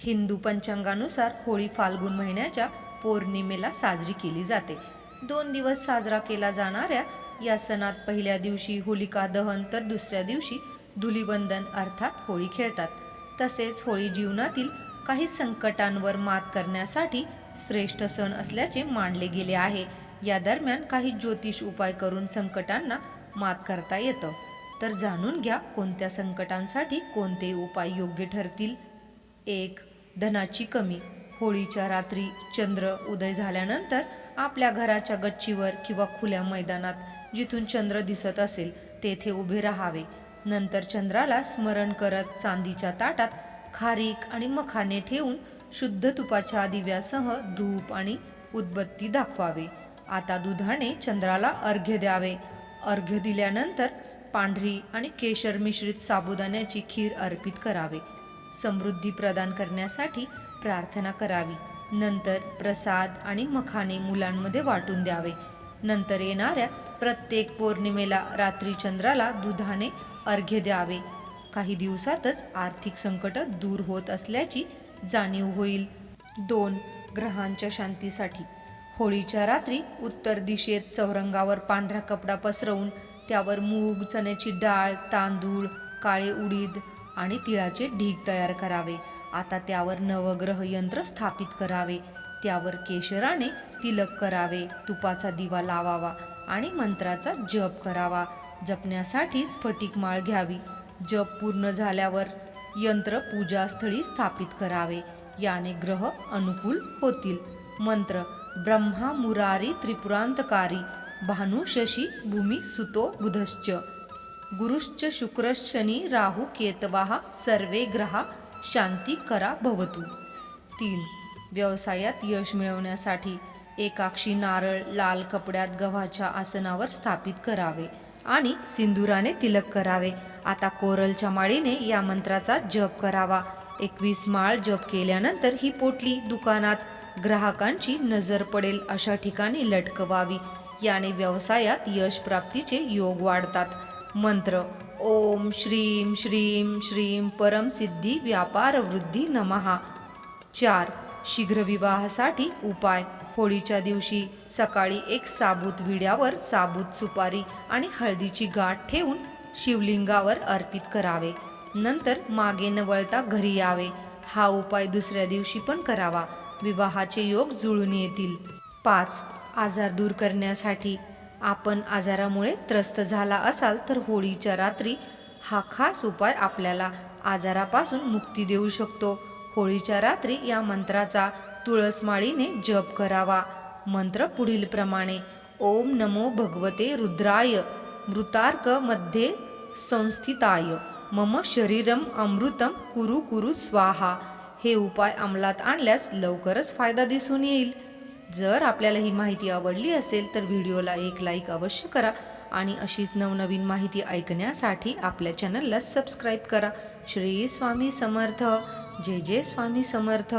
हिंदू पंचांगानुसार होळी फाल्गुन महिन्याच्या पौर्णिमेला साजरी केली जाते. दोन दिवस साजरा केला जाणाऱ्या या सणात पहिल्या दिवशी होलिका दहन तर दुसऱ्या दिवशी धुलिवंदन अर्थात होळी खेळतात. तसेच होळी जीवनातील काही संकटांवर मात करण्यासाठी श्रेष्ठ सण असल्याचे मानले गेले आहे. या दरम्यान काही ज्योतिष उपाय करून संकटांना मात करता येतं. तर जाणून घ्या कोणत्या संकटांसाठी कोणते उपाय योग्य ठरतील? एक धनाची कमी. होळीच्या रात्री चंद्र उदय झाल्यानंतर आपल्या घराच्या गच्चीवर किंवा खुल्या मैदानात जिथून चंद्र दिसत असेल तेथे उभे राहावे. नंतर चंद्राला स्मरण करत चांदीच्या ताटात खारीक आणि मखाने ठेवून शुद्ध तुपाच्या दिव्यासह धूप आणि उदबत्ती दाखवावे. आता दुधाने चंद्राला अर्घ्य द्यावे. अर्घ्य दिल्यानंतर पांढरी आणि केशर मिश्रित साबुदाण्याची खीर अर्पित करावे. समृद्धी प्रदान करण्यासाठी प्रार्थना करावी. नंतर प्रसाद आणि मखाने मुलांमध्ये वाटून द्यावे. नंतर येणाऱ्या प्रत्येक पौर्णिमेला रात्री चंद्राला दुधाने अर्घ्य द्यावे. काही दिवसातच आर्थिक संकट दूर होत असल्याची जाणीव होईल. दोन ग्रहांच्या शांतीसाठी. होळीच्या रात्री उत्तर दिशेत चौरंगावर पांढरा कपडा पसरवून त्यावर मूग चण्याची डाळ तांदूळ काळे उडीद आणि तिळाचे ढीग तयार करावे. आता त्यावर नवग्रह यंत्र स्थापित करावे. त्यावर केशराने तिलक करावे तुपाचा दिवा लावावा आणि मंत्राचा जप करावा. जपण्यासाठी स्फटिक माळ घ्यावी. जप पूर्ण झाल्यावर यंत्र पूजास्थळी स्थापित करावे. याने ग्रह अनुकूल होतील. मंत्र ब्रह्मा मुरारी त्रिपुरांतकारी भानुशशी भूमी सुतो बुधश्च. गुरुश्च शुक्रशनी राहू केतवाहा सर्वे ग्रहा शांती करा भवतु. तीन व्यवसायात यश मिळवण्यासाठी एकाक्षी नारळ लाल कपड्यात गव्हाच्या आसनावर स्थापित करावे आणि सिंदुराने तिलक करावे. आता कोरलच्या माळीने या मंत्राचा जप करावा. एकवीस माळ जप केल्यानंतर ही पोटली दुकानात ग्राहकांची नजर पडेल अशा ठिकाणी लटकवावी. याने व्यवसायात यश प्राप्तीचे योग वाढतात. मंत्र. ओम श्रीम श्रीम श्रीम परम सिद्धी व्यापार वृद्धी नमहा चार. शीघ्र विवाहासाठी उपाय. होळीच्या दिवशी सकाळी एक साबूत विड्यावर साबूत सुपारी आणि हळदीची गाठ ठेवून शिवलिंगावर अर्पित करावे. नंतर मागे न वळता घरी यावे. हा उपाय दुसऱ्या दिवशी पण करावा. विवाहाचे योग जुळून येतील. पाच. आजार दूर करण्यासाठी आपण आजारामुळे त्रस्त झाला असाल तर होळीच्या रात्री हा खास उपाय आपल्याला आजारापासून मुक्ती देऊ शकतो. होळीच्या रात्री या मंत्राचा तुळसमाळीने जप करावा. मंत्र पुढील प्रमाणे ओम नमो भगवते रुद्राय मृतार्कमध्ये संस्थिताय मम शरीरम अमृतम कुरु कुरु स्वाहा. हे उपाय अंमलात आणल्यास लवकरच फायदा दिसून येईल. जर आपल्याला ही माहिती आवडली असेल तर व्हिडिओला एक लाईक अवश्य करा आणि अशीच नवनवीन माहिती ऐकण्यासाठी आपल्या चॅनलला सबस्क्राईब करा. श्री स्वामी समर्थ. जय जय स्वामी समर्थ.